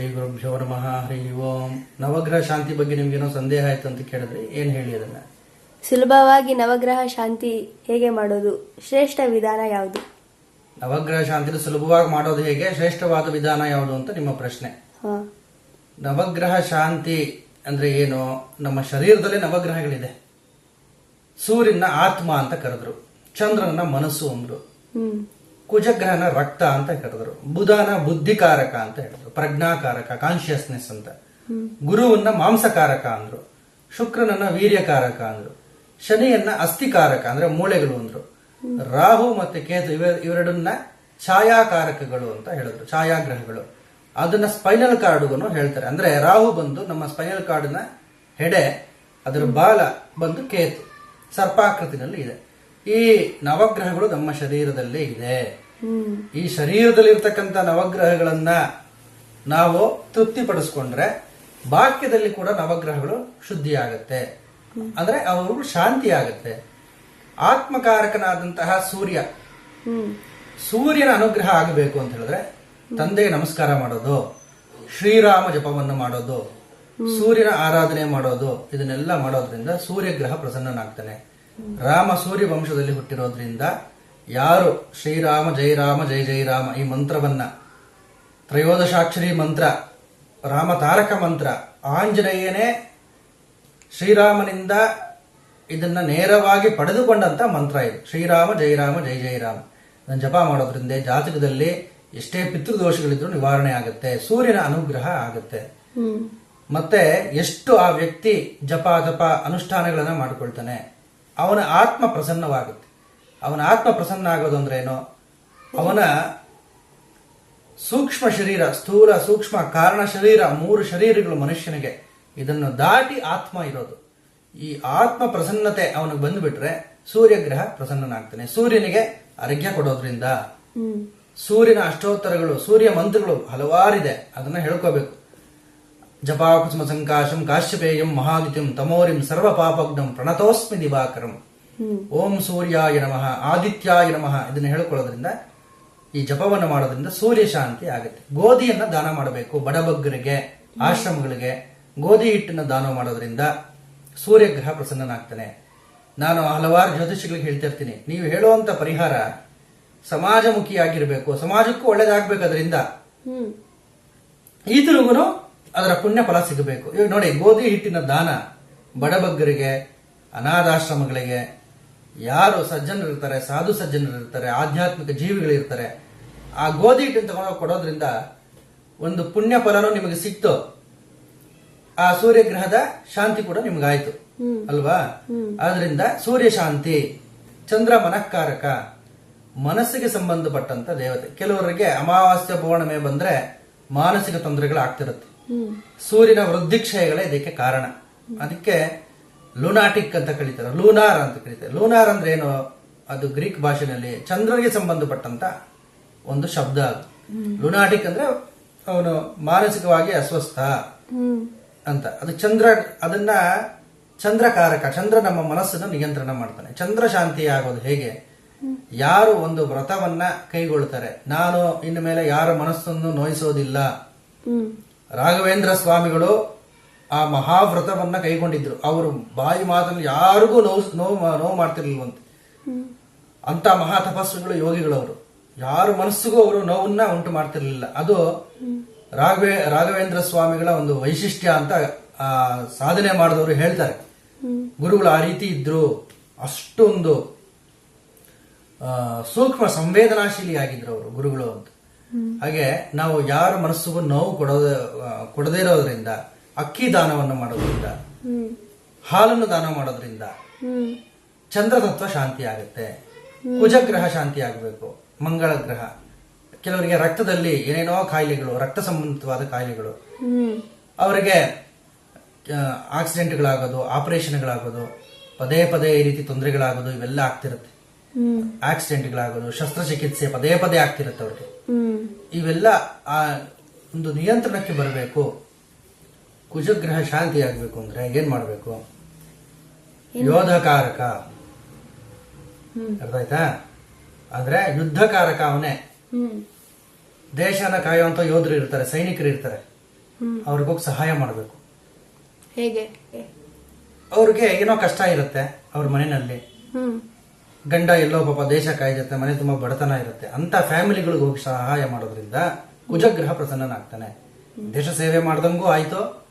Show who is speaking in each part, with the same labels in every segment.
Speaker 1: ಶ್ರೀ ಗುರುಭ್ಯೋ ನಮಃ ಹರಿ ಓಂ. ನವಗ್ರಹ ಶಾಂತಿ ಬಗ್ಗೆ ನಿಮ್ಗೇನೋ ಸಂದೇಹ ಆಯ್ತು ಅಂತ ಕೇಳಿದ್ರೆ ಏನ್ ಹೇಳಿ ಅದನ್ನ?
Speaker 2: ಸುಲಭವಾಗಿ ನವಗ್ರಹ ಶಾಂತಿ ಹೇಗೆ ಮಾಡೋದು? ಶ್ರೇಷ್ಠ ವಿಧಾನ ಯಾವುದು?
Speaker 1: ನವಗ್ರಹ ಶಾಂತಿ ಸುಲಭವಾಗಿ ಮಾಡೋದು ಹೇಗೆ? ಶ್ರೇಷ್ಠವಾದ ವಿಧಾನ ಯಾವುದು ಅಂತ ನಿಮ್ಮ ಪ್ರಶ್ನೆ.
Speaker 2: ಹಾ.
Speaker 1: ನವಗ್ರಹ ಶಾಂತಿ ಅಂದ್ರೆ ಏನು? ನಮ್ಮ ಶರೀರದಲ್ಲಿ ನವಗ್ರಹಗಳಿದೆ. ಸೂರ್ಯನ ಆತ್ಮ ಅಂತ ಕರೆದ್ರು. ಚಂದ್ರನ ಮನಸ್ಸು ಅಂದ್ರು.
Speaker 2: ಹ್ಮ್.
Speaker 1: ಕುಜಗ್ರಹನ ರಕ್ತ ಅಂತ ಕರೆದ್ರು ಬುಧನ ಬುದ್ಧಿಕಾರಕ ಅಂತ ಹೇಳಿದ್ರು ಪ್ರಜ್ಞಾಕಾರಕ ಕಾನ್ಶಿಯಸ್ನೆಸ್ ಅಂತ. ಗುರುವನ್ನ ಮಾಂಸಕಾರಕ ಅಂದ್ರು. ಶುಕ್ರನನ್ನ ವೀರ್ಯಕಾರಕ ಅಂದ್ರು. ಶನಿಯನ್ನ ಅಸ್ಥಿಕಾರಕ ಅಂದ್ರೆ ಮೂಳೆಗಳು ಅಂದ್ರು. ರಾಹು ಮತ್ತೆ ಕೇತು ಇವ ಇವೆರಡನ್ನ ಛಾಯಾಕಾರಕಗಳು ಅಂತ ಹೇಳಿದ್ರು. ಛಾಯಾಗ್ರಹಗಳು. ಅದನ್ನ ಸ್ಪೈನಲ್ ಕಾರ್ಡ್ಗೂ ಹೇಳ್ತಾರೆ. ಅಂದ್ರೆ ರಾಹು ಬಂದು ನಮ್ಮ ಸ್ಪೈನಲ್ ಕಾರ್ಡ್ನ ಹೆಡೆ, ಅದರ ಬಾಲ ಬಂದು ಕೇತು. ಸರ್ಪಾಕೃತಿನಲ್ಲಿ ಇದೆ. ಈ ನವಗ್ರಹಗಳು ನಮ್ಮ ಶರೀರದಲ್ಲೇ ಇದೆ. ಈ ಶರೀರದಲ್ಲಿ ಇರ್ತಕ್ಕಂಥ ನವಗ್ರಹಗಳನ್ನ ನಾವು ತೃಪ್ತಿಪಡಿಸ್ಕೊಂಡ್ರೆ ಬಾಕ್ಯದಲ್ಲಿ ಕೂಡ ನವಗ್ರಹಗಳು ಶುದ್ಧಿ ಆಗುತ್ತೆ ಅಂದ್ರೆ ಅವರು ಶಾಂತಿ ಆಗತ್ತೆ ಆತ್ಮಕಾರಕನಾದಂತಹ ಸೂರ್ಯ. ಸೂರ್ಯನ ಅನುಗ್ರಹ ಆಗಬೇಕು ಅಂತ ಹೇಳಿದ್ರೆ ತಂದೆಗೆ ನಮಸ್ಕಾರ ಮಾಡೋದು ಶ್ರೀರಾಮ ಜಪವನ್ನು ಮಾಡೋದು ಸೂರ್ಯನ ಆರಾಧನೆ ಮಾಡೋದು ಇದನ್ನೆಲ್ಲ ಮಾಡೋದ್ರಿಂದ ಸೂರ್ಯಗ್ರಹ ಪ್ರಸನ್ನನಾಗ್ತಾನೆ. ರಾಮ ಸೂರ್ಯ ವಂಶದಲ್ಲಿ ಹುಟ್ಟಿರೋದ್ರಿಂದ ಯಾರು ಶ್ರೀರಾಮ ಜೈರಾಮ ಜೈ ಜೈ ರಾಮ ಈ ಮಂತ್ರವನ್ನ ತ್ರಯೋದಶಾಕ್ಷರಿ ಮಂತ್ರ ರಾಮ ತಾರಕ ಮಂತ್ರ ಆಂಜನೇಯನೇ ಶ್ರೀರಾಮನಿಂದ ಇದನ್ನ ನೇರವಾಗಿ ಪಡೆದುಕೊಂಡಂತ ಮಂತ್ರ ಇದು. ಶ್ರೀರಾಮ ಜೈರಾಮ ಜೈ ಜೈ ರಾಮ ಇದನ್ನ ಜಪ ಮಾಡೋದ್ರಿಂದ ಜಾತಕದಲ್ಲಿ ಎಷ್ಟೇ ಪಿತೃದೋಷಗಳಿದ್ರು ನಿವಾರಣೆ ಆಗುತ್ತೆ ಸೂರ್ಯನ ಅನುಗ್ರಹ ಆಗುತ್ತೆ. ಮತ್ತೆ ಎಷ್ಟು ಆ ವ್ಯಕ್ತಿ ಜಪ ಜಪ ಅನುಷ್ಠಾನಗಳನ್ನ ಮಾಡ್ಕೊಳ್ತಾನೆ ಅವನ ಆತ್ಮ ಪ್ರಸನ್ನವಾಗುತ್ತೆ. ಅವನ ಆತ್ಮ ಪ್ರಸನ್ನ ಆಗೋದು ಅಂದ್ರೆ ಏನು? ಅವನ ಸೂಕ್ಷ್ಮ ಶರೀರ ಸ್ಥೂಲ ಸೂಕ್ಷ್ಮ ಕಾರಣ ಶರೀರ ಮೂರು ಶರೀರಗಳು ಮನುಷ್ಯನಿಗೆ. ಇದನ್ನು ದಾಟಿ ಆತ್ಮ ಇರೋದು. ಈ ಆತ್ಮ ಪ್ರಸನ್ನತೆ ಅವನಿಗೆ ಬಂದ್ಬಿಟ್ರೆ ಸೂರ್ಯಗ್ರಹ ಪ್ರಸನ್ನನಾಗ್ತಾನೆ. ಸೂರ್ಯನಿಗೆ ಅರ್ಘ್ಯ ಕೊಡೋದ್ರಿಂದ. ಸೂರ್ಯನ ಅಷ್ಟೋತ್ತರಗಳು ಸೂರ್ಯ ಮಂತ್ರಗಳು ಹಲವಾರಿದೆ. ಅದನ್ನ ಹೇಳ್ಕೋಬೇಕು. ಜಪಾಕುಸುಮ ಸಂಕಾಶಂ ಕಾಶ್ಯಪೇಯಂ ಮಹಾದಿತ್ಯಂ ತಮೋರಿಂ ಸರ್ವ ಪಾಪಗ್ನಂ ಪ್ರಣತೋಸ್ಮಿ ದಿವಾಕರಂ ಓಂ ಸೂರ್ಯಾಯ ನಮಃ ಆದಿತ್ಯಾಯ ನಮಃ ಇದನ್ನು ಹೇಳ್ಕೊಳ್ಳೋದ್ರಿಂದ ಈ ಜಪವನ್ನು ಮಾಡೋದ್ರಿಂದ ಸೂರ್ಯ ಶಾಂತಿ ಆಗುತ್ತೆ. ಗೋಧಿಯನ್ನ ದಾನ ಮಾಡಬೇಕು ಬಡಬಗ್ಗರಿಗೆ ಆಶ್ರಮಗಳಿಗೆ. ಗೋಧಿ ಹಿಟ್ಟನ್ನು ದಾನ ಮಾಡೋದ್ರಿಂದ ಸೂರ್ಯಗ್ರಹ ಪ್ರಸನ್ನನಾಗ್ತಾನೆ. ನಾನು ಹಲವಾರು ಜ್ಯೋತಿಷಿಗಳಿಗೆ ಹೇಳ್ತಿರ್ತೀನಿ ನೀವು ಹೇಳುವಂತ ಪರಿಹಾರ ಸಮಾಜಮುಖಿಯಾಗಿರ್ಬೇಕು. ಸಮಾಜಕ್ಕೂ ಒಳ್ಳೇದಾಗ್ಬೇಕು ಅದರಿಂದ.
Speaker 2: ತಿರುಗುನು
Speaker 1: ಈತನಿಗೂ ಅದರ ಪುಣ್ಯ ಫಲ ಸಿಗಬೇಕು. ಇವಾಗ ನೋಡಿ ಗೋಧಿ ಹಿಟ್ಟಿನ ದಾನ ಬಡಬಗ್ಗರಿಗೆ ಅನಾಥಾಶ್ರಮಗಳಿಗೆ ಯಾರು ಸಜ್ಜನರು ಇರ್ತಾರೆ ಸಾಧು ಸಜ್ಜನರು ಇರ್ತಾರೆ ಆಧ್ಯಾತ್ಮಿಕ ಜೀವಿಗಳಿರ್ತಾರೆ ಆ ಗೋಧಿ ಹಿಟ್ಟನ್ನು ತಗೊಂಡು ಕೊಡೋದ್ರಿಂದ ಒಂದು ಪುಣ್ಯ ಫಲನೂ ನಿಮಗೆ ಸಿಕ್ತು. ಆ ಸೂರ್ಯಗ್ರಹದ ಶಾಂತಿ ಕೂಡ ನಿಮ್ಗಾಯ್ತು. ಅಲ್ವಾ? ಆದ್ರಿಂದ ಸೂರ್ಯ ಶಾಂತಿ ಚಂದ್ರ ಮನಃಕಾರಕ ಮನಸ್ಸಿಗೆ ಸಂಬಂಧಪಟ್ಟಂತ ದೇವತೆ. ಕೆಲವರಿಗೆ ಅಮಾವಾಸ್ಯ ಪೌರ್ಣಮೆ ಬಂದ್ರೆ ಮಾನಸಿಕ ತೊಂದರೆಗಳು ಆಗ್ತಿರುತ್ತೆ ಸೂರ್ಯನ ವೃದ್ಧಿಕ್ಷಯಗಳೇ ಇದಕ್ಕೆ ಕಾರಣ. ಅದಕ್ಕೆ ಲೂನಾಟಿಕ್ ಅಂತ ಕರೀತಾರೆ. ಲೂನಾರ್ ಅಂತ ಕರೀತಾರೆ. ಲೂನಾರ್ ಅಂದ್ರೆ ಏನು? ಅದು ಗ್ರೀಕ್ ಭಾಷೆನಲ್ಲಿ ಚಂದ್ರನಿಗೆ ಸಂಬಂಧಪಟ್ಟಂತ ಒಂದು ಶಬ್ದ ಅದು. ಲೂನಾಟಿಕ್ ಅಂದ್ರೆ ಅವನು ಮಾನಸಿಕವಾಗಿ ಅಸ್ವಸ್ಥ ಅಂತ. ಅದು ಚಂದ್ರ, ಅದನ್ನ ಚಂದ್ರಕಾರಕ, ಚಂದ್ರ ನಮ್ಮ ಮನಸ್ಸನ್ನು ನಿಯಂತ್ರಣ ಮಾಡ್ತಾನೆ. ಚಂದ್ರ ಶಾಂತಿ ಆಗೋದು ಹೇಗೆ? ಯಾರು ಒಂದು ವ್ರತವನ್ನ ಕೈಗೊಳ್ತಾರೆ? ನಾನು ಇನ್ನು ಮೇಲೆ ಯಾರ ಮನಸ್ಸನ್ನು ನೋಯಿಸೋದಿಲ್ಲ. ರಾಘವೇಂದ್ರ ಸ್ವಾಮಿಗಳು ಆ ಮಹಾವ್ರತವನ್ನ ಕೈಗೊಂಡಿದ್ರು. ಅವರು ಬಾಯಿ ಮಾತನ್ನು ಯಾರಿಗೂ ನೋವು ನೋವು ನೋವು ಮಾಡ್ತಿರ್ಲಿಲ್ವಂತೆ. ಅಂತ ಮಹಾ ತಪಸ್ವಿಗಳು ಯೋಗಿಗಳವರು. ಯಾರು ಮನಸ್ಸಿಗೂ ಅವರು ನೋವನ್ನ ಉಂಟು ಮಾಡ್ತಿರ್ಲಿಲ್ಲ. ಅದು ರಾಘವೇ, ರಾಘವೇಂದ್ರ ಸ್ವಾಮಿಗಳ ಒಂದು ವೈಶಿಷ್ಟ್ಯ ಅಂತ ಸಾಧನೆ ಮಾಡಿದವರು ಹೇಳ್ತಾರೆ. ಗುರುಗಳು ಆ ರೀತಿ ಇದ್ರು. ಅಷ್ಟೊಂದು ಸೂಕ್ಷ್ಮ ಸಂವೇದನಾಶೀಲಿ ಆಗಿದ್ರು ಅವರು ಗುರುಗಳು ಅಂತ. ಹಾಗೆ ನಾವು ಯಾರ ಮನಸ್ಸಿಗೂ ನೋವು ಕೊಡೋದ ಕೊಡದೇ ಇರೋದ್ರಿಂದ, ಅಕ್ಕಿ ದಾನವನ್ನು ಮಾಡೋದ್ರಿಂದ, ಹಾಲನ್ನು ದಾನ ಮಾಡೋದ್ರಿಂದ
Speaker 2: ಚಂದ್ರ
Speaker 1: ಚಂದ್ರತತ್ವ ಶಾಂತಿ ಆಗುತ್ತೆ ಕುಜಗ್ರಹ ಶಾಂತಿ ಆಗಬೇಕು ಮಂಗಳ ಗ್ರಹ. ಕೆಲವರಿಗೆ ರಕ್ತದಲ್ಲಿ ಏನೇನೋ ಕಾಯಿಲೆಗಳು, ರಕ್ತ ಸಂಬಂಧಿತವಾದ ಕಾಯಿಲೆಗಳು. ಅವರಿಗೆ ಆಕ್ಸಿಡೆಂಟ್ಗಳಾಗೋದು, ಆಪರೇಷನ್ಗಳಾಗೋದು, ಪದೇ ಪದೇ ಈ ರೀತಿ ತೊಂದರೆಗಳಾಗೋದು, ಇವೆಲ್ಲ ಆಗ್ತಿರುತ್ತೆ. ಆಕ್ಸಿಡೆಂಟ್ಗಳಾಗೋದು ಶಸ್ತ್ರಚಿಕಿತ್ಸೆ ಪದೇ ಪದೇ ಆಗ್ತಿರುತ್ತೆ ಅವ್ರಿಗೆ. ಇವೆಲ್ಲ ಆ ಒಂದು ನಿಯಂತ್ರಣಕ್ಕೆ ಬರಬೇಕು. ಕುಜಗ್ರಹ ಶಾಂತಿ ಆಗಬೇಕು ಅಂದ್ರೆ ಏನ್ ಮಾಡಬೇಕು? ಯೋಧಕಾರಕ ಅರ್ಥ ಆಯ್ತಾ ಅಂದ್ರೆ ಯುದ್ಧಕಾರಕ ಅವನೇ. ದೇಶನ ಕಾಯುವಂತ ಯೋಧರು ಇರ್ತಾರೆ ಸೈನಿಕರು ಇರ್ತಾರೆ. ಅವ್ರಿಗೋಗಿ ಸಹಾಯ ಮಾಡಬೇಕು.
Speaker 2: ಹೇಗೆ?
Speaker 1: ಅವ್ರಿಗೆ ಏನೋ ಕಷ್ಟ ಇರುತ್ತೆ ಅವ್ರ ಮನೆಯಲ್ಲಿ. ಗಂಡ ಎಲ್ಲೋ ಪಾಪ ದೇಶ ಕಾಯ್ದಿರುತ್ತೆ ಮನೆ ತುಂಬಾ ಬಡತನ ಇರುತ್ತೆ. ಅಂತ ಫ್ಯಾಮಿಲಿಗಳಿಗೆ ಹೋಗಿ ಸಹಾಯ ಮಾಡೋದ್ರಿಂದ ಕುಜಗ್ರಹ ಪ್ರಸನ್ನನಾಗ್ತಾನೆ. ದೇಶ ಸೇವೆ ಮಾಡ್ದಂಗೂ ಆಯ್ತು.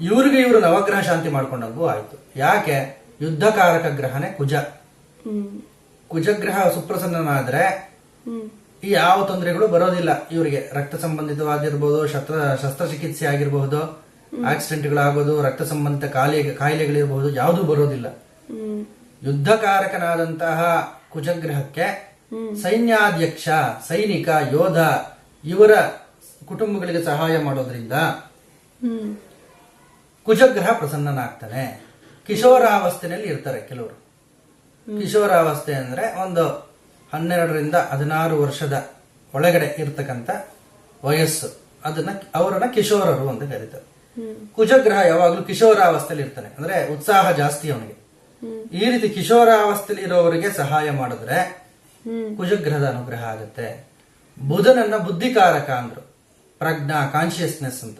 Speaker 1: ಇವ್ರಿಗೆ ಇವರು ನವಗ್ರಹ ಶಾಂತಿ ಮಾಡ್ಕೊಂಡಂಗೂ ಆಯ್ತು. ಯಾಕೆ? ಯುದ್ಧಕಾರಕ ಗ್ರಹನೇ ಕುಜ. ಕುಜಗ್ರಹ ಸುಪ್ರಸನ್ನನಾದ್ರೆ ಈ ಯಾವ ತೊಂದರೆಗಳು ಬರೋದಿಲ್ಲ. ಇವರಿಗೆ ರಕ್ತ ಸಂಬಂಧಿತವಾಗಿರ್ಬೋದು ಶಸ್ತ್ರ ಶಸ್ತ್ರಚಿಕಿತ್ಸೆ ಆಗಿರಬಹುದು ಆಕ್ಸಿಡೆಂಟ್ಗಳಾಗೋದು ರಕ್ತ ಸಂಬಂಧಿತ ಕಾಯಿಲೆ ಕಾಯಿಲೆಗಳಿರಬಹುದು ಯಾವುದೂ ಬರೋದಿಲ್ಲ. ಯುದ್ಧಕಾರಕನಾದಂತಹ ಕುಜಗ್ರಹಕ್ಕೆ ಸೈನ್ಯಾಧ್ಯಕ್ಷ ಸೈನಿಕ ಯೋಧ ಇವರ ಕುಟುಂಬಗಳಿಗೆ ಸಹಾಯ ಮಾಡೋದ್ರಿಂದ ಕುಜಗ್ರಹ ಪ್ರಸನ್ನನಾಗ್ತಾನೆ. ಕಿಶೋರಾವಸ್ಥೆನಲ್ಲಿ ಇರ್ತಾರೆ ಕೆಲವರು. ಕಿಶೋರಾವಸ್ಥೆ ಅಂದ್ರೆ ಒಂದು ಹನ್ನೆರಡರಿಂದ ಹದಿನಾರು ವರ್ಷದ ಒಳಗಡೆ ಇರ್ತಕ್ಕಂತ ವಯಸ್ಸು. ಅದನ್ನ ಅವರನ್ನ ಕಿಶೋರರು ಅಂತ ಕರೀತಾರೆ. ಕುಜಗ್ರಹ ಯಾವಾಗ್ಲೂ ಕಿಶೋರಾವಸ್ಥೆಯಲ್ಲಿ ಇರ್ತಾನೆ. ಅಂದ್ರೆ ಉತ್ಸಾಹ ಜಾಸ್ತಿ ಅವನಿಗೆ. ಈ ರೀತಿ ಕಿಶೋರಾವಸ್ಥೆಯಲ್ಲಿ ಇರೋವರಿಗೆ ಸಹಾಯ ಮಾಡಿದ್ರೆ ಕುಜಗ್ರಹದ ಅನುಗ್ರಹ ಆಗುತ್ತೆ. ಬುಧನನ್ನ ಬುದ್ಧಿಕಾರಕ ಅಂದ್ರು. ಪ್ರಜ್ಞಾ ಕಾನ್ಶಿಯಸ್ನೆಸ್ ಅಂತ.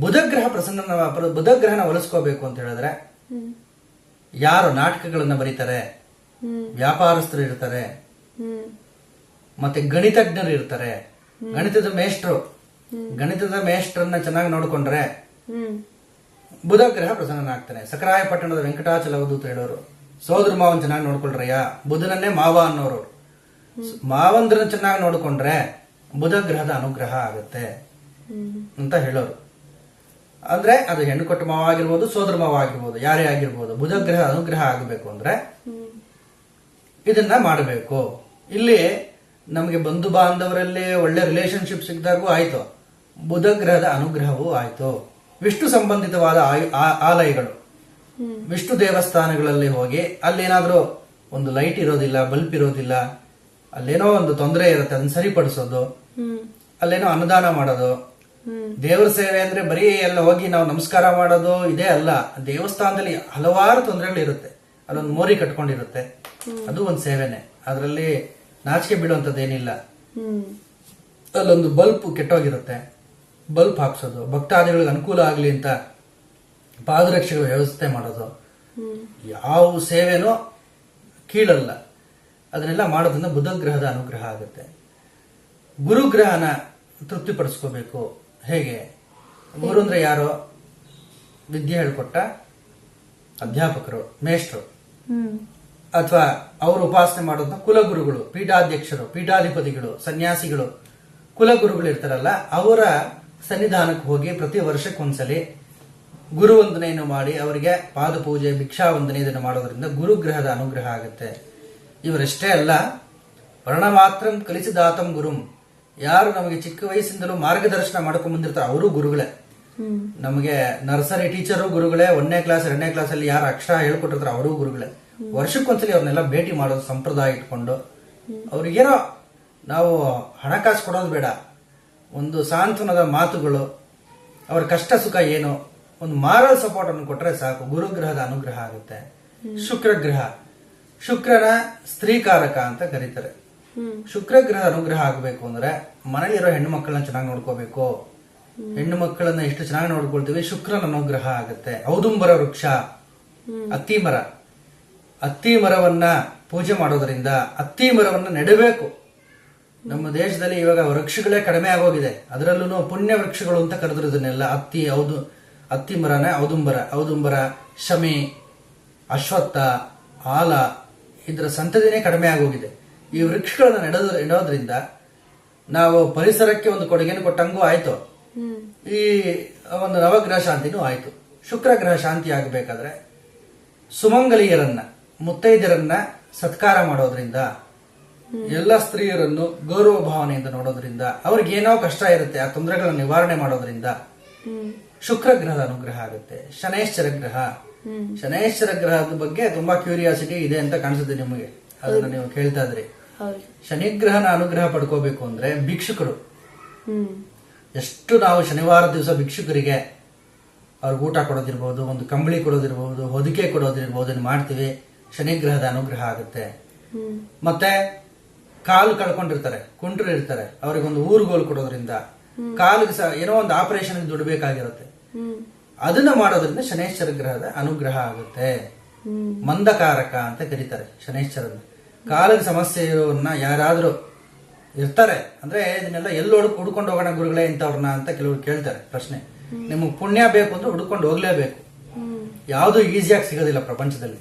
Speaker 1: ಬುಧಗ್ರಹ ಪ್ರಸನ್ನ ಬುಧಗ್ರಹನ ಒಲಿಸ್ಕೋಬೇಕು ಅಂತ ಹೇಳಿದ್ರೆ, ಯಾರು ನಾಟಕಗಳನ್ನ ಬರೀತಾರೆ, ವ್ಯಾಪಾರಸ್ಥರು ಇರ್ತಾರೆ, ಮತ್ತೆ ಗಣಿತಜ್ಞರು ಇರ್ತಾರೆ, ಗಣಿತದ ಮೇಷ್ಟ್ರು, ಗಣಿತದ ಮೇಷ್ಟ್ರನ್ನ ಚೆನ್ನಾಗಿ ನೋಡ್ಕೊಂಡ್ರೆ
Speaker 2: ಹ್ಮ್
Speaker 1: ಬುಧಗ್ರಹ ಪ್ರಸನ್ನನಾಗ್ತಾನೆ ಸಕರಾಯ ಪಟ್ಟಣದ ವೆಂಕಟಾಚಲ ಅವಧೂತ ಹೇಳೋರು ಸೋದರ ಮಾವನ್ ಚೆನ್ನಾಗಿ ನೋಡ್ಕೊಳ್ರಯ್ಯ? ಬುಧನನ್ನೇ ಮಾವ ಅನ್ನೋರು. ಮಾವಂದ್ರನ್ನ ಚೆನ್ನಾಗಿ ನೋಡ್ಕೊಂಡ್ರೆ ಬುಧಗ್ರಹದ ಅನುಗ್ರಹ ಆಗುತ್ತೆ ಅಂತ ಹೇಳೋರು. ಅಂದ್ರೆ ಅದು ಹೆಣ್ಣು ಕೊಟ್ಟ ಮಾವ ಆಗಿರ್ಬೋದು ಸೋದರ ಮಾವ ಆಗಿರ್ಬೋದು ಯಾರೇ ಆಗಿರ್ಬೋದು ಬುಧಗ್ರಹ ಅನುಗ್ರಹ ಆಗಬೇಕು ಅಂದ್ರೆ ಇದನ್ನ ಮಾಡಬೇಕು. ಇಲ್ಲಿ ನಮಗೆ ಬಂಧು ಬಾಂಧವರಲ್ಲಿ ಒಳ್ಳೆ ರಿಲೇಶನ್ಶಿಪ್ ಸಿಕ್ಕಿದಾಗೂ ಆಯ್ತು. ಬುಧ ಗ್ರಹದ ಅನುಗ್ರಹವೂ ಆಯ್ತು. ವಿಷ್ಣು ಸಂಬಂಧಿತವಾದ ಆಲಯಗಳು. ವಿಷ್ಣು ದೇವಸ್ಥಾನಗಳಲ್ಲಿ ಹೋಗಿ ಅಲ್ಲೇನಾದ್ರೂ ಒಂದು ಲೈಟ್ ಇರೋದಿಲ್ಲ ಬಲ್ಪ್ ಇರೋದಿಲ್ಲ ಅಲ್ಲೇನೋ ಒಂದು ತೊಂದರೆ ಇರುತ್ತೆ ಅದನ್ನ ಸರಿಪಡಿಸೋದು ಅಲ್ಲೇನೋ ಅನುದಾನ ಮಾಡೋದು. ದೇವರ ಸೇವೆ ಅಂದ್ರೆ ಬರೀ ಎಲ್ಲ ಹೋಗಿ ನಾವು ನಮಸ್ಕಾರ ಮಾಡೋದು ಇದೇ ಅಲ್ಲ. ದೇವಸ್ಥಾನದಲ್ಲಿ ಹಲವಾರು ತೊಂದರೆಗಳು ಇರುತ್ತೆ. ಅಲ್ಲೊಂದು ಮೋರಿ ಕಟ್ಕೊಂಡಿರುತ್ತೆ. ಅದು ಒಂದು ಸೇವೆನೆ. ಅದರಲ್ಲಿ ನಾಚಿಕೆ ಬಿಡುವಂತದ್ದು
Speaker 2: ಏನಿಲ್ಲ
Speaker 1: ಅಲ್ಲೊಂದು ಬಲ್ಪ್ ಕೆಟ್ಟೋಗಿರುತ್ತೆ. ಬಲ್ಬ್ ಹಾಕ್ಸೋದು, ಭಕ್ತಾದಿಗಳಿಗೆ ಅನುಕೂಲ ಆಗಲಿ ಅಂತ ಪಾದರಕ್ಷೆಗಳ ವ್ಯವಸ್ಥೆ ಮಾಡೋದು. ಯಾವ ಸೇವೆನೂ ಕೀಳಲ್ಲ. ಅದನ್ನೆಲ್ಲ ಮಾಡೋದ್ರಿಂದ ಬುಧ ಗ್ರಹದ ಅನುಗ್ರಹ ಆಗುತ್ತೆ. ಗುರುಗ್ರಹನ ತೃಪ್ತಿಪಡಿಸ್ಕೋಬೇಕು. ಹೇಗೆ? ಗುರು ಅಂದ್ರೆ ಯಾರೋ? ವಿದ್ಯೆ ಹೇಳ್ಕೊಟ್ಟ ಅಧ್ಯಾಪಕರು, ಮೇಷ್ಟ್ರು. ಅಥವಾ ಅವರು ಉಪಾಸನೆ ಮಾಡೋದನ್ನ ಕುಲಗುರುಗಳು, ಪೀಠಾಧ್ಯಕ್ಷರು, ಪೀಠಾಧಿಪತಿಗಳು, ಸನ್ಯಾಸಿಗಳು. ಕುಲಗುರುಗಳು ಇರ್ತಾರಲ್ಲ, ಅವರ ಸನ್ನಿಧಾನಕ್ಕೆ ಹೋಗಿ ಪ್ರತಿ ವರ್ಷಕ್ಕೊಂದ್ಸಲಿ ಗುರುವಂದನೆಯನ್ನು ಮಾಡಿ ಅವರಿಗೆ ಪಾದ ಪೂಜೆ ಭಿಕ್ಷಾ ವಂದನೆ ಇದನ್ನು ಮಾಡೋದ್ರಿಂದ ಗುರುಗ್ರಹದ ಅನುಗ್ರಹ ಆಗುತ್ತೆ. ಇವರಷ್ಟೇ ಅಲ್ಲ ವರ್ಣ ಮಾತ್ರ ಕಲಿಸಿದಾತಂ ಗುರುಂ. ಯಾರು ನಮಗೆ ಚಿಕ್ಕ ವಯಸ್ಸಿಂದಲೂ ಮಾರ್ಗದರ್ಶನ ಮಾಡ್ಕೊಂಡ್ ಬಂದಿರ್ತಾರೆ ಅವರು ಗುರುಗಳೇ. ನಮಗೆ ನರ್ಸರಿ ಟೀಚರು ಗುರುಗಳೇ, ಒಂದನೇ ಕ್ಲಾಸ್, ಎರಡನೇ ಕ್ಲಾಸ್ ಅಲ್ಲಿ ಯಾರು ಅಕ್ಷರ ಹೇಳ್ಕೊಟ್ಟಿರ್ತಾರೆ ಅವರು ಗುರುಗಳೇ. ವರ್ಷಕ್ಕೊಂದ್ಸಲಿ ಅವ್ರನ್ನೆಲ್ಲ ಭೇಟಿ ಮಾಡೋದು ಸಂಪ್ರದಾಯ ಇಟ್ಕೊಂಡು, ಅವ್ರಿಗೇನೋ ನಾವು ಹಣಕಾಸು ಕೊಡೋದು ಬೇಡ. ಒಂದು ಸಾಂತ್ವನದ ಮಾತುಗಳು ಅವರ ಕಷ್ಟ ಸುಖ ಏನು ಒಂದು ಮಾರಲ್ ಸಪೋರ್ಟ್ ಅನ್ನು ಕೊಟ್ಟರೆ ಸಾಕು. ಗುರುಗ್ರಹದ ಅನುಗ್ರಹ ಆಗುತ್ತೆ. ಶುಕ್ರ ಗ್ರಹ ಶುಕ್ರನ ಸ್ತ್ರೀಕಾರಕ ಅಂತ ಕರೀತಾರೆ. ಶುಕ್ರ ಗ್ರಹ ಅನುಗ್ರಹ ಆಗಬೇಕು ಅಂದ್ರೆ ಮನೇಲಿರೋ ಹೆಣ್ಣು ಮಕ್ಕಳನ್ನ ಚೆನ್ನಾಗಿ ನೋಡ್ಕೋಬೇಕು. ಹೆಣ್ಣು ಮಕ್ಕಳನ್ನ ಎಷ್ಟು ಚೆನ್ನಾಗಿ ನೋಡ್ಕೊಳ್ತೀವಿ ಶುಕ್ರನ ಅನುಗ್ರಹ ಆಗುತ್ತೆ. ಔದುಂಬರ ವೃಕ್ಷ. ಅತ್ತಿ ಮರ. ಅತ್ತಿ ಮರವನ್ನ ಪೂಜೆ ಮಾಡೋದ್ರಿಂದ ಅತ್ತಿ ಮರವನ್ನ ನೆಡಬೇಕು. ನಮ್ಮ ದೇಶದಲ್ಲಿ ಇವಾಗ ವೃಕ್ಷಗಳೇ ಕಡಿಮೆ ಆಗೋಗಿದೆ. ಅದರಲ್ಲೂ ಪುಣ್ಯ ವೃಕ್ಷಗಳು ಅಂತ ಕರೆದ್ರು ಇದನ್ನೆಲ್ಲ ಅತ್ತಿ ಔದು ಅತ್ತಿ ಮರನೇ ಔದುಂಬರ ಔದುಂಬರ ಶಮಿ ಅಶ್ವತ್ಥ ಆಲ ಇದರ ಸಂತತಿನೇ ಕಡಿಮೆ ಆಗೋಗಿದೆ. ಈ ವೃಕ್ಷಗಳನ್ನ ನೆಡೋದ್ ನೆಡೋದ್ರಿಂದ ನಾವು ಪರಿಸರಕ್ಕೆ ಒಂದು ಕೊಡುಗೆಯನ್ನು ಕೊಟ್ಟಂಗೂ ಆಯ್ತು. ಈ ಒಂದು ನವಗ್ರಹ ಶಾಂತಿನೂ ಆಯ್ತು. ಶುಕ್ರ ಗ್ರಹ ಶಾಂತಿ ಆಗಬೇಕಾದ್ರೆ ಸುಮಂಗಲಿಯರನ್ನ ಮುತ್ತೈದರನ್ನ ಸತ್ಕಾರ ಮಾಡೋದ್ರಿಂದ ಎಲ್ಲ ಸ್ತ್ರೀಯರನ್ನು ಗೌರವ ಭಾವನೆಯಿಂದ ನೋಡೋದ್ರಿಂದ ಅವ್ರಿಗೆ ಏನೋ ಕಷ್ಟ ಇರುತ್ತೆ, ಆ ತೊಂದರೆಗಳನ್ನ ನಿವಾರಣೆ ಮಾಡೋದ್ರಿಂದ ಶುಕ್ರ ಗ್ರಹದ ಅನುಗ್ರಹ ಆಗುತ್ತೆ. ಶನೇಶ್ವರ ಗ್ರಹ. ಶನೇಶ್ವರ ಗ್ರಹದ ಬಗ್ಗೆ ತುಂಬಾ ಕ್ಯೂರಿಯಾಸಿಟಿ ಇದೆ ಅಂತ ಕಾಣಿಸುತ್ತೆ ನಿಮಗೆ. ಅದನ್ನ ನೀವು ಕೇಳ್ತಾ ಇದ್ರಿ. ಶನಿಗ್ರಹನ ಅನುಗ್ರಹ ಪಡ್ಕೋಬೇಕು ಅಂದ್ರೆ ಭಿಕ್ಷುಕರು. ಎಷ್ಟು ನಾವು ಶನಿವಾರ ದಿವಸ ಭಿಕ್ಷುಕರಿಗೆ ಅವ್ರಿಗೆ ಊಟ ಕೊಡೋದಿರ್ಬೋದು, ಒಂದು ಕಂಬಳಿ ಕೊಡೋದಿರ್ಬೋದು, ಹೊದಿಕೆ ಕೊಡೋದಿರ್ಬೋದು ಮಾಡ್ತೀವಿ, ಶನಿಗ್ರಹದ ಅನುಗ್ರಹ ಆಗುತ್ತೆ. ಮತ್ತೆ ಕಾಲು ಕಳ್ಕೊಂಡಿರ್ತಾರೆ, ಕುಂಟ್ರು ಇರ್ತಾರೆ. ಅವ್ರಿಗೊಂದು ಊರುಗೋಲು ಕೊಡೋದ್ರಿಂದ ಕಾಲಿಗೆ ಸಹ ಏನೋ ಒಂದು ಆಪರೇಷನ್ ದುಡ್ಡು ಬೇಕಾಗಿರುತ್ತೆ ಅದನ್ನ ಮಾಡೋದ್ರಿಂದ ಶನೇಶ್ವರ ಗ್ರಹದ ಅನುಗ್ರಹ ಆಗುತ್ತೆ. ಮಂದಕಾರಕ ಅಂತ ಕರೀತಾರೆ ಶನೇಶ್ವರನ ಕಾಲಿಗೆ ಸಮಸ್ಯೆ ಇರೋನ್ನ ಯಾರಾದ್ರೂ ಇರ್ತಾರೆ, ಅಂದ್ರೆ ಇದನ್ನೆಲ್ಲ ಎಲ್ಲಿ ಹುಡುಕ್ ಹುಡ್ಕೊಂಡು ಹೋಗೋಣ ಗುರುಗಳೇ ಇಂಥವ್ರನ್ನ ಅಂತ ಕೆಲವರು ಕೇಳ್ತಾರೆ ಪ್ರಶ್ನೆ. ನಿಮಗೆ ಪುಣ್ಯ ಬೇಕು ಅಂದ್ರೆ ಹುಡ್ಕೊಂಡು ಹೋಗ್ಲೇಬೇಕು. ಯಾವುದು ಈಸಿಯಾಗಿ ಸಿಗೋದಿಲ್ಲ ಪ್ರಪಂಚದಲ್ಲಿ.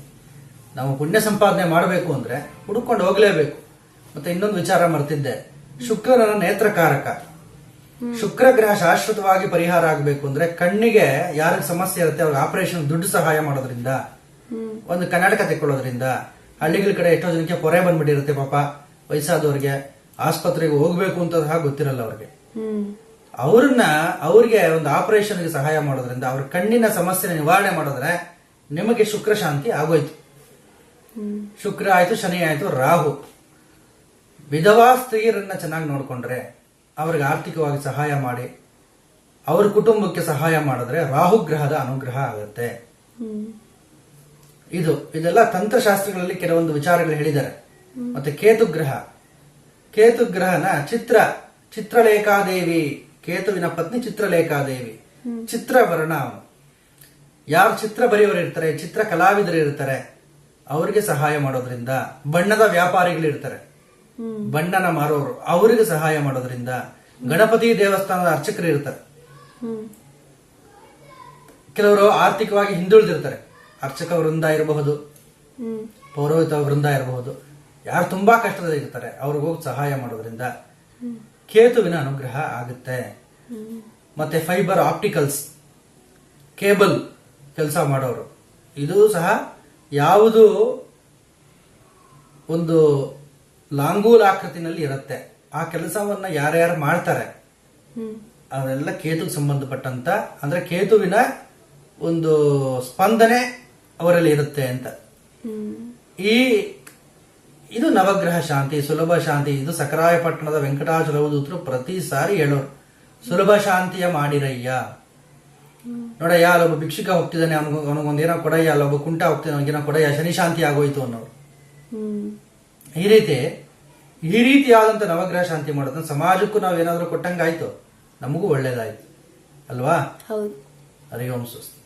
Speaker 1: ನಾವು ಪುಣ್ಯ ಸಂಪಾದನೆ ಮಾಡಬೇಕು ಅಂದ್ರೆ ಹುಡ್ಕೊಂಡು ಹೋಗ್ಲೇಬೇಕು. ಮತ್ತೆ ಇನ್ನೊಂದು ವಿಚಾರ ಮರ್ತಿದ್ದೆ. ಶುಕ್ರನ ನೇತ್ರಕಾರಕ. ಶುಕ್ರ ಗ್ರಹ ಶಾಶ್ವತವಾಗಿ ಪರಿಹಾರ ಆಗಬೇಕು ಅಂದ್ರೆ ಕಣ್ಣಿಗೆ ಯಾರಿಗೆ ಸಮಸ್ಯೆ ಇರುತ್ತೆ ಅವ್ರಿಗೆ ಆಪರೇಷನ್ ದುಡ್ಡು ಸಹಾಯ ಮಾಡೋದ್ರಿಂದ, ಒಂದು ಕನ್ನಡಕ ತೆಕ್ಕೊಳ್ಳೋದ್ರಿಂದ, ಹಳ್ಳಿಗಳ ಕಡೆ ಎಷ್ಟೋ ಜನಕ್ಕೆ ಪೊರೆ ಬಂದ್ಬಿಟ್ಟಿರುತ್ತೆ ಪಾಪ ವಯಸ್ಸಾದವ್ರಿಗೆ, ಆಸ್ಪತ್ರೆಗೆ ಹೋಗ್ಬೇಕು ಅಂತ ಸಹ ಗೊತ್ತಿರಲ್ಲ ಅವ್ರಿಗೆ. ಅವ್ರನ್ನ, ಅವ್ರಿಗೆ ಒಂದು ಆಪರೇಷನ್ಗೆ ಸಹಾಯ ಮಾಡೋದ್ರಿಂದ, ಅವ್ರ ಕಣ್ಣಿನ ಸಮಸ್ಯೆ ನಿವಾರಣೆ ಮಾಡಿದ್ರೆ ನಿಮಗೆ ಶುಕ್ರ ಶಾಂತಿ ಆಗೋಯ್ತು. ಶುಕ್ರ ಆಯ್ತು, ಶನಿ ಆಯ್ತು, ರಾಹು. ವಿಧವಾ ಸ್ತ್ರೀಯರನ್ನ ಚೆನ್ನಾಗಿ ನೋಡ್ಕೊಂಡ್ರೆ ಅವ್ರಿಗೆ ಆರ್ಥಿಕವಾಗಿ ಸಹಾಯ ಮಾಡಿ, ಅವ್ರ ಕುಟುಂಬಕ್ಕೆ ಸಹಾಯ ಮಾಡಿದ್ರೆ ರಾಹುಗ್ರಹದ ಅನುಗ್ರಹ ಆಗುತ್ತೆ. ಇದು, ಇದೆಲ್ಲ ತಂತ್ರಶಾಸ್ತ್ರಗಳಲ್ಲಿ ಕೆಲವೊಂದು ವಿಚಾರಗಳು ಹೇಳಿದ್ದಾರೆ. ಮತ್ತೆ ಕೇತು ಗ್ರಹ ಕೇತು ಗ್ರಹನ ಚಿತ್ರ, ಚಿತ್ರಲೇಖಾದೇವಿ, ಕೇತುವಿನ ಪತ್ನಿ ಚಿತ್ರಲೇಖಾದೇವಿ, ಚಿತ್ರವರ್ಣ ಅವನು. ಯಾರು ಚಿತ್ರ ಬರೆಯೋರು ಇರ್ತಾರೆ, ಚಿತ್ರ ಕಲಾವಿದರು ಇರ್ತಾರೆ, ಅವರಿಗೆ ಸಹಾಯ ಮಾಡೋದ್ರಿಂದ ಬಣ್ಣದ ವ್ಯಾಪಾರಿಗಳು ಇರ್ತಾರೆ. ಬಣ್ಣನ ಮಾರೋರು, ಅವರಿಗೆ ಸಹಾಯ ಮಾಡೋದ್ರಿಂದ ಗಣಪತಿ ದೇವಸ್ಥಾನದ ಅರ್ಚಕರು ಇರ್ತಾರೆ. ಕೆಲವರು ಆರ್ಥಿಕವಾಗಿ ಹಿಂದುಳಿದಿರ್ತಾರೆ. ಅರ್ಚಕ ವೃಂದ ಇರಬಹುದು, ಪೌರೋಹಿತ ವೃಂದ ಇರಬಹುದು, ಯಾರು ತುಂಬಾ ಕಷ್ಟದಲ್ಲಿ ಇರ್ತಾರೆ, ಅವ್ರಿಗೆ ಹೋಗಿ ಸಹಾಯ ಮಾಡೋದ್ರಿಂದ ಕೇತುವಿನ ಅನುಗ್ರಹ ಆಗುತ್ತೆ. ಮತ್ತೆ ಫೈಬರ್ ಆಪ್ಟಿಕಲ್ಸ್ ಕೇಬಲ್ ಕೆಲಸ ಮಾಡೋರು. ಇದು ಸಹ ಯಾವುದು ಒಂದು ಲಾಂಗೂಲ್ ಆಕೃತಿನಲ್ಲಿ ಇರುತ್ತೆ. ಆ ಕೆಲಸವನ್ನ ಯಾರ್ಯಾರು ಮಾಡ್ತಾರೆ ಅದೆಲ್ಲ ಕೇತುಗೆ ಸಂಬಂಧಪಟ್ಟಂತ ಅಂದ್ರೆ ಕೇತುವಿನ ಒಂದು ಸ್ಪಂದನೆ ಅವರಲ್ಲಿ ಇರುತ್ತೆ ಅಂತ. ಈ ಇದು ನವಗ್ರಹ ಶಾಂತಿ ಸುಲಭ ಶಾಂತಿ ಇದು ಸಕರಾಯಪಟ್ಟಣದ ವೆಂಕಟಾಚಲವದೂತರು ಪ್ರತಿ ಸಾರಿ ಹೇಳೋರು. ಸುಲಭ ಶಾಂತಿಯ ಮಾಡಿರಯ್ಯ. ನೋಡಯ್ಯ ಅಲ್ಲೊಬ್ಬ ಭಿಕ್ಷುಕ ಹೋಗ್ತಿದ್ದಾನೆ ಅವನಿಗೆ ಅವನಿಗೊಂದೇನೋ ಕೊಡಯ್ಯ ಅಲ್ಲೊಬ್ಬ ಕುಂಟ ಹೋಗ್ತಿದ್ದಾನೆ ಅವನಿಗೇನೋ ಕೊಡಯ್ಯ ಶನಿ ಶಾಂತಿ ಆಗೋಯ್ತು ಅನ್ನೋರು. ಈ ರೀತಿ ಈ ರೀತಿಯಾದಂತ ನವಗ್ರಹ ಶಾಂತಿ ಮಾಡೋದನ್ನ ಸಮಾಜಕ್ಕೂ ನಾವೇನಾದರೂ ಕೊಟ್ಟಂಗಾಯ್ತು ನಮಗೂ ಒಳ್ಳೇದಾಯ್ತು. ಅಲ್ವಾ?
Speaker 2: ಹೌದು.
Speaker 1: ಹರಿ ಓಂ ಸ್ವಸ್ತಿ